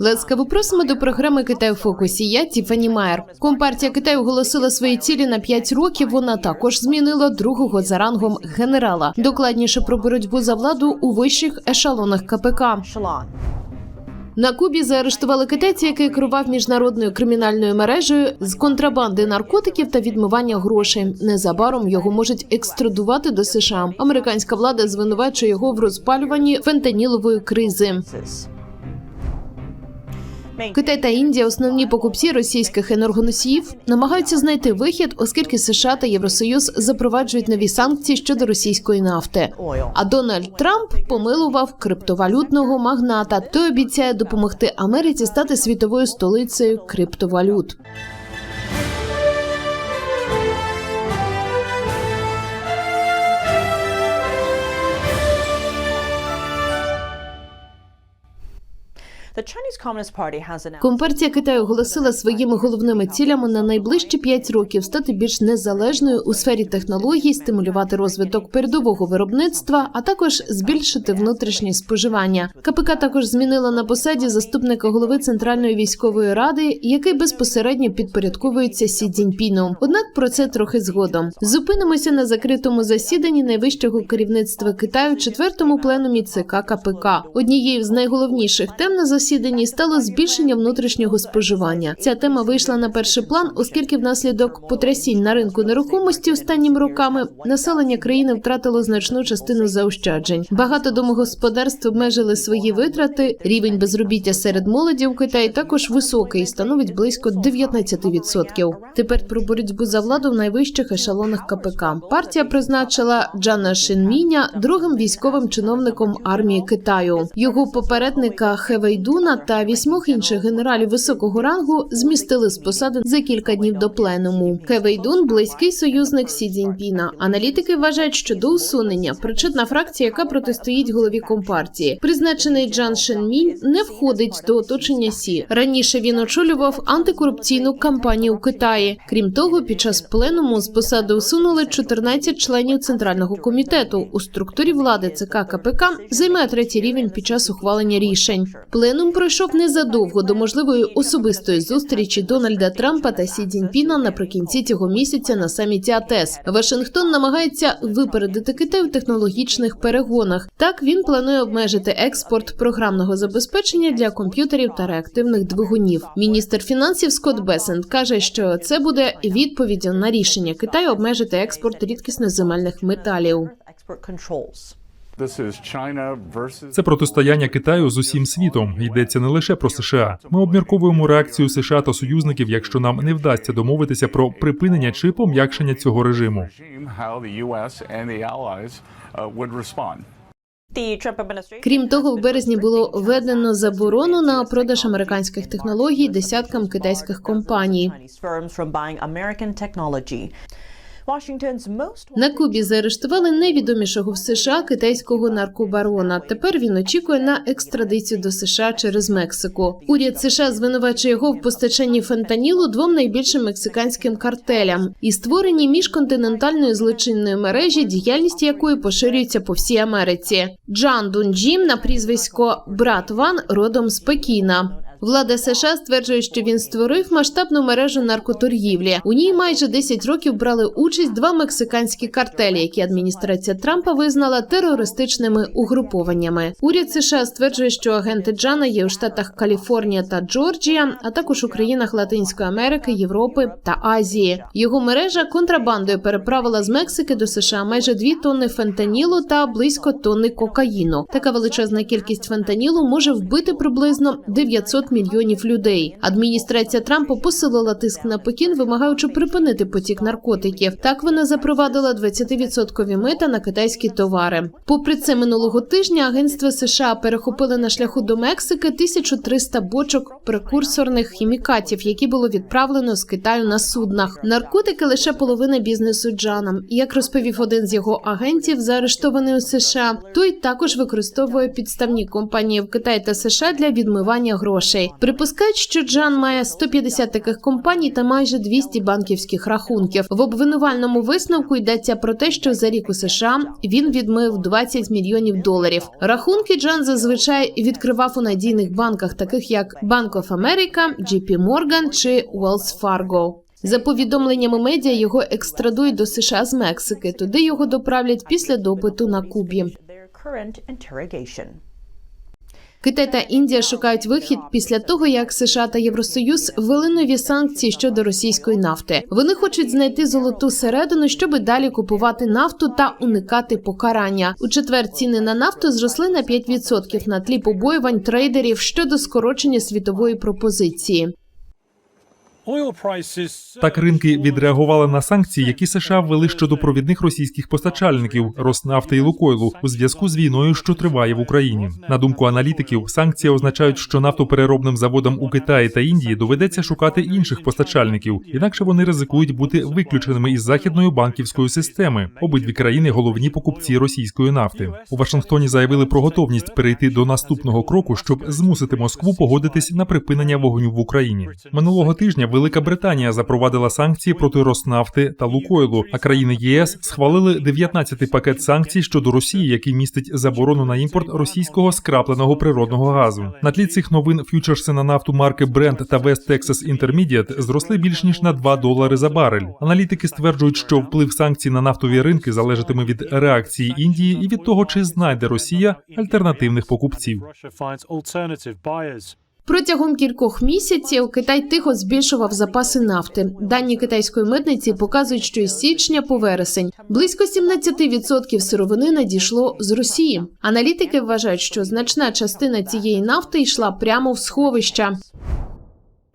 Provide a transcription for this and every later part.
Ласкаво просимо до програми Китай у фокусі. Я Тіфані Майер. Компартія Китаю оголосила свої цілі на 5 років. Вона також змінила другого за рангом генерала. Докладніше про боротьбу за владу у вищих ешелонах КПК. На Кубі заарештували китайця, який керував міжнародною кримінальною мережею з контрабанди наркотиків та відмивання грошей. Незабаром його можуть екстрадувати до США. Американська влада звинувачує його в розпалюванні фентанілової кризи. Китай та Індія, основні покупці російських енергоносіїв, намагаються знайти вихід, оскільки США та Євросоюз запроваджують нові санкції щодо російської нафти. А Дональд Трамп помилував криптовалютного магната. Той обіцяє допомогти Америці стати світовою столицею криптовалют. Компартія Китаю оголосила своїми головними цілями на найближчі п'ять років стати більш незалежною у сфері технологій, стимулювати розвиток передового виробництва, а також збільшити внутрішнє споживання. КПК також змінила на посаді заступника голови центральної військової ради, який безпосередньо підпорядковується Сі Цзіньпіну. Однак про це трохи згодом. Зупинимося на закритому засіданні найвищого керівництва Китаю, четвертому пленумі ЦК КПК. Однією з найголовніших тем на засіданні стало збільшення внутрішнього споживання. Ця тема вийшла на перший план, оскільки внаслідок потрясінь на ринку нерухомості останніми роками населення країни втратило значну частину заощаджень. Багато домогосподарств обмежили свої витрати. Рівень безробіття серед молоді у Китаї також високий, становить близько 19%. Тепер про боротьбу за владу в найвищих ешелонах КПК. Партія призначила Джана Шинміня другим військовим чиновником армії Китаю. Його попередника Хевейдуна та вісьмох інших генералів високого рангу змістили з посади за кілька днів до пленуму. Хевейдун близький союзник Сі Цзіньпіна. Аналітики вважають, що до усунення причетна фракція, яка протистоїть голові компартії. Призначений Джан Шенмінь не входить до оточення Сі. Раніше він очолював антикорупційну кампанію у Китаї. Крім того, під час пленуму з посади усунули 14 членів центрального комітету. У структурі влади ЦК КПК займає третій рівень під час ухвалення рішень. Пленум пройшов незадовго до можливої особистої зустрічі Дональда Трампа та Сі Цзіньпіна наприкінці цього місяця на саміті АТЕС. Вашингтон намагається випередити Китай у технологічних перегонах. Так він планує обмежити експорт програмного забезпечення для комп'ютерів та реактивних двигунів. Міністр фінансів Скотт Бесент каже, що це буде відповіддю на рішення Китаю обмежити експорт рідкісних земельних металів. Це протистояння Китаю з усім світом. Йдеться не лише про США. Ми обмірковуємо реакцію США та союзників, якщо нам не вдасться домовитися про припинення чи пом'якшення цього режиму. Крім того, в березні було введено заборону на продаж американських технологій десяткам китайських компаній. На Кубі заарештували найвідомішого в США китайського наркобарона. Тепер він очікує на екстрадицію до США через Мексику. Уряд США звинувачує його в постачанні фентанілу двом найбільшим мексиканським картелям і створенні міжконтинентальної злочинної мережі, діяльність якої поширюється по всій Америці. Джан Дунджім на прізвисько Брат Ван родом з Пекіна. Влада США стверджує, що він створив масштабну мережу наркоторгівлі. У ній майже 10 років брали участь два мексиканські картелі, які адміністрація Трампа визнала терористичними угрупованнями. Уряд США стверджує, що агенти Джана є у штатах Каліфорнія та Джорджія, а також у країнах Латинської Америки, Європи та Азії. Його мережа контрабандою переправила з Мексики до США майже 2 тонни фентанілу та близько тонни кокаїну. Така величезна кількість фентанілу може вбити приблизно 900 мільйонів людей. Адміністрація Трампа посилила тиск на Пекін, вимагаючи припинити потік наркотиків. Так вона запровадила 20% мита на китайські товари. Попри це, минулого тижня агентства США перехопили на шляху до Мексики 1300 бочок прекурсорних хімікатів, які було відправлено з Китаю на суднах. Наркотики лише половина бізнесу Джаном. Як розповів один з його агентів, заарештований у США, той також використовує підставні компанії в Китаї та США для відмивання грошей. Грошей. Припускають, що Джан має 150 таких компаній та майже 200 банківських рахунків. В обвинувальному висновку йдеться про те, що за рік у США він відмив 20 мільйонів доларів. Рахунки Джан зазвичай відкривав у надійних банках, таких як Bank of America, JP Morgan чи Wells Fargo. За повідомленнями медіа, його екстрадують до США з Мексики. Туди його доправлять після допиту на Кубі. Китай та Індія шукають вихід після того, як США та Євросоюз ввели нові санкції щодо російської нафти. Вони хочуть знайти золоту середину, щоб далі купувати нафту та уникати покарання. У четвер ціни на нафту зросли на 5% на тлі побоювань трейдерів щодо скорочення світової пропозиції. Так ринки відреагували на санкції, які США ввели щодо провідних російських постачальників Роснафти і Лукойлу у зв'язку з війною, що триває в Україні. На думку аналітиків, санкції означають, що нафтопереробним заводам у Китаї та Індії доведеться шукати інших постачальників, інакше вони ризикують бути виключеними із західної банківської системи. Обидві країни головні покупці російської нафти. У Вашингтоні заявили про готовність перейти до наступного кроку, щоб змусити Москву погодитись на припинення вогню в Україні. Минулого тижня Велика Британія запровадила санкції проти Роснафти та Лукойлу, а країни ЄС схвалили 19-й пакет санкцій щодо Росії, який містить заборону на імпорт російського скрапленого природного газу. На тлі цих новин ф'ючерси на нафту марки Brent та West Texas Intermediate зросли більш ніж на 2 долари за барель. Аналітики стверджують, що вплив санкцій на нафтові ринки залежатиме від реакції Індії і від того, чи знайде Росія альтернативних покупців. Протягом кількох місяців Китай тихо збільшував запаси нафти. Дані китайської митниці показують, що із січня по вересень близько 17% сировини надійшло з Росії. Аналітики вважають, що значна частина цієї нафти йшла прямо в сховища.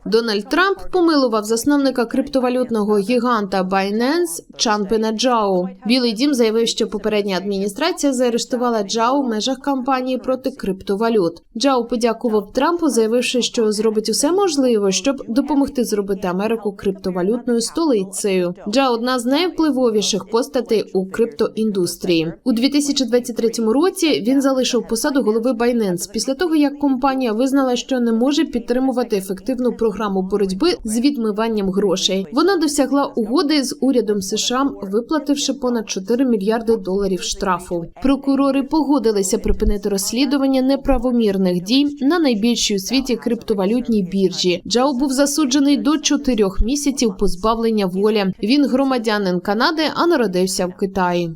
Дональд Трамп помилував засновника криптовалютного гіганта Binance Чанпена Джао. Білий дім заявив, що попередня адміністрація заарештувала Джао в межах кампанії проти криптовалют. Джао подякував Трампу, заявивши, що зробить усе можливе, щоб допомогти зробити Америку криптовалютною столицею. Джао одна з найвпливовіших постатей у криптоіндустрії. У 2023 році він залишив посаду голови Binance після того, як компанія визнала, що не може підтримувати ефективну програму боротьби з відмиванням грошей. Вона досягла угоди з урядом США, виплативши понад 4 мільярди доларів штрафу. Прокурори погодилися припинити розслідування неправомірних дій на найбільшій у світі криптовалютній біржі. Джао був засуджений до 4 місяців позбавлення волі. Він громадянин Канади, а народився в Китаї.